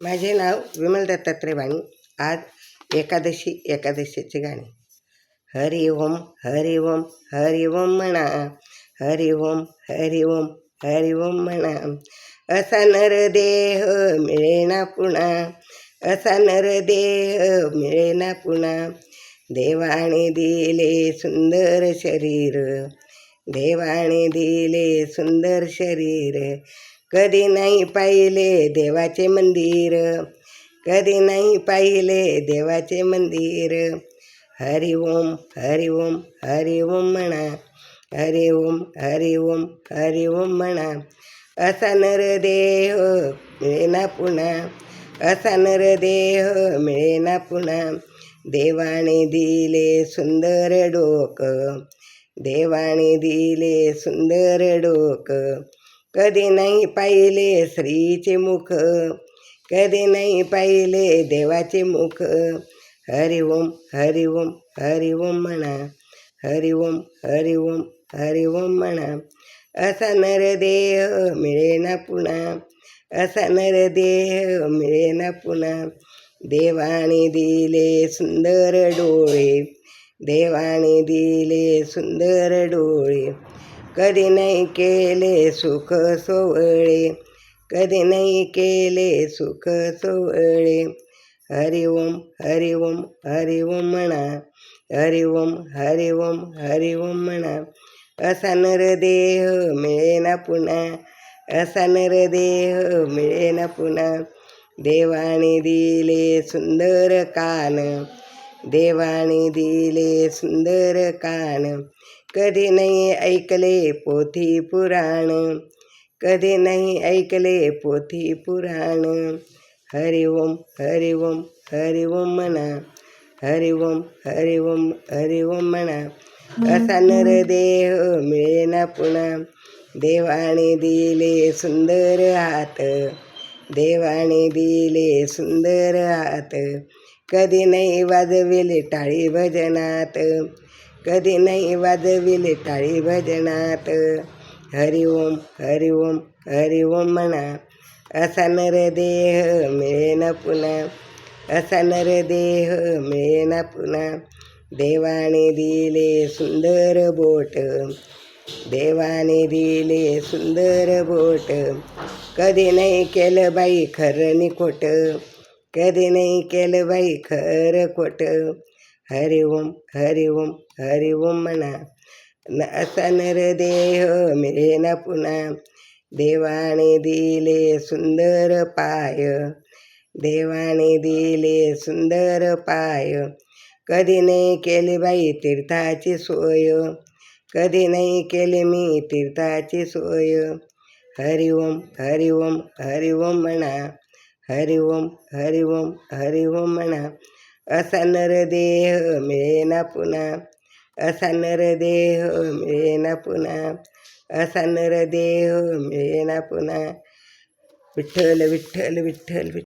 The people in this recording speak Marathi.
माझे नाव विमल दत्तात्रय वाणी आज एकादशी एकादशीचे गाणे. हरि ओम हरि ओम हरि ओम म्हणा. हरि ओम हरि ओम हरि ओम म्हणा. असा नरदेह मिळेना पुन्हा असा नरदेह मिळेना पुन्हा देवाने दिले सुंदर शरीर. देवाने दिले सुंदर शरीर. कधी नाही पाहिले देवाचे मंदिर. कधी नाही पाहिले देवाचे मंदिर. हरि ओम हरि ओम हरि ओम म्हणा. हरि ओम हरि ओम हरि ओम म्हणा. असा नरदेह मिळेना पुन्हा. असा नरदेह मिळेना पुन्हा. देवाने दिले सुंदर डोक. देवाने दिले सुंदर डोक. कधी नाही पाहिले श्रीचे मुख कधी नाही पाहिले देवाचे मुख. हरि ओम हरि ओम हरि ओम म्हणा हरि ओम हरि ओम हरि ओम म्हणा. असा नरदेह मिळेना पुन्हा असा नरदेह मिळेना पुन्हा. देवाने दिले सुंदर डोळे देवाने दिले सुंदर डोळे. कधी नाही केले सुख सोवळे कधी नाही केले सुख सोवळे हरि ओम हरि ओम हरि ओम म्हणा हरि ओम हरि ओम हरि ओम म्हणा. असा नरदेह मिळेना पुन्हा असा नरदेह मिळेना पुन्हा. देवाने दिले सुंदर कान देवाने दिले सुंदर कान. कधी नाही ऐकले पोथी पुराण. कधी नाही ऐकले पोथी पुराण. हरि ओम हरि ओम हरि ओम म्हणा हरि ओम हरि ओम हरि ओम म्हणा असा नरदेह मिळेना पुन्हा देवाने दिले सुंदर हात. देवाने दिले सुंदर हात. कधी नाही वाजविले टाळी भजनात. कधी नाही वाजविले टाळी भजनात. हरि ओम हरि ओम हरि ओम म्हणा. असा नरदेह मिळेना पुन्हा. असा नरदेह मिळेना पुन्हा. देवाने दिले सुंदर बोट. देवाने दिले सुंदर बोट. कधी नाही केलं बाई खरं खोटं कधी नाही केलं बाई खरं खोट. हरि ओम हरि ओम हरि ओम म्हणा. न असा नरदेह हो मिळेना पुन्हा देवाने दिले सुंदर पाय. देवाने दिले सुंदर पाय. कधी नाही केली बाई तीर्थाची सोय. कधी नाही केली मी तीर्थाची सोय. हरि ओम हरि ओम हरि ओम म्हणा. हरि ओम हरि ओम हरि ओम म्हणा असा नरदेह मिळेना पुन्हा असा नरदेह मिळेना पुन्हा असा नरदेह मिळेना पुन्हा विठ्ठल विठ्ठल विठ्ठल विठ्ठल।